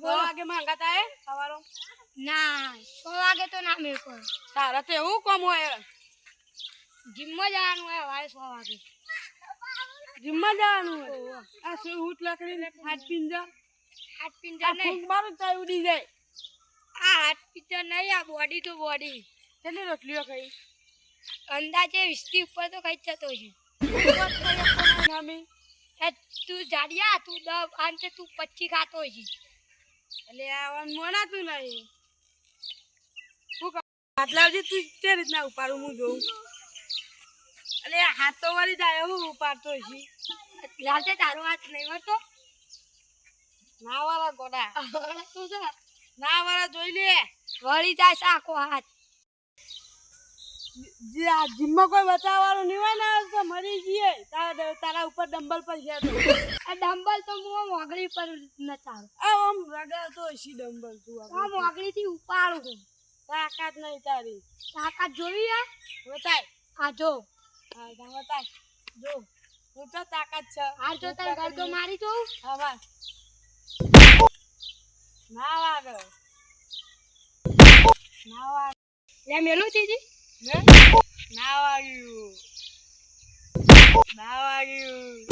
વાગે માંગાતા હે? સવારો? ના સો વાગે તો ના મેળ પડે. તારા તો એવું કોમ હોય. જીમમાં જવાનું હોય સવારે સો વાગે. જીમમાં જવાનું હોય? આ શું હૂટ લકડી હાથ પિંજા હાથ પિંજર નહીં. ફૂંક મારું તાય ઉડી જાય. આ હાથ પિંજર નહીં આ બોડી તો બોડી. કેટલી રોટલીઓ ખાઈ? અંદાજે વીસથી ઉપર તો ખાઈ જ જતો છે. તું જાડિયા તું દસ અંતે તું પચી ખાતો છે એટલે આ મોનાતું નહીં શું હાથ તું તે રીતના ઉપાડું હું જોઉં. એટલે હાથ તો વળી જાય હું ઉપાડતો છી લાલતે તારો હાથ નહીં મળતો ના વાળા ગોડા. તું છે? ના વાળા જોઈ લે. વળી જાય આખો હાથ. જીમમાં કોઈ બચાવવાનું નહીં હોય ને તો મરી જઈએ. તારા તારા ઉપર ડંબલ પર છે આ ડંબલ તો હું મોગળી પર નચાડું આમ રગાડતો હશે ડંબલ તું આ મોગળી થી ઉપાડું હું. તાકાત નહીં તારી. તાકાત જોવી હે બતાય આ જો. હા બતાય જો. હું તો તાકાત છે. આ જો તારે ગરદો મારી હા બસ ના વાગે ના વાગે. લે મેલું દીદી ને? વાગ્યું. ના વાગ્યું.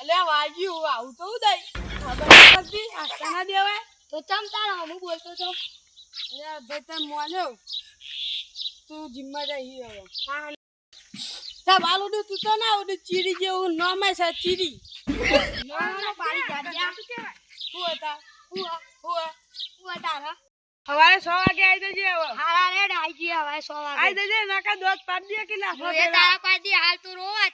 એટલે વાગ્યું. આવું તો ઉદય. ખબર પડતી. આસ્તા ના દેવાય. તો ચમ તારા હું બોલતો તો એટલે ભાઈ, તમે મોન્યો તું જીમમાં જઈ હવે. હા તા બાલું તું તો ના આવડે ચીરી જેવું નામ છે, ચીરી નાનો પાડી જાડિયા શું હતા હું શું હું તારા સો વાગે આવી જજે હારા રેડ આઈ જી હવે સો આવી વાગે જજે નાકા દોત પાડી દે કે હું એ તારા પાડી હાલ તું રોવા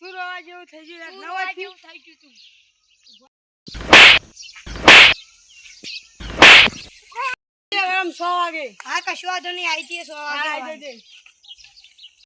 તું રોવા જેવું થઈ ગયું નવા જેવું થઈ ગયું તું. સો વાગે. હા કશું વાંધો નહીં આઈ જઈએ સો વાગે આવી જજે.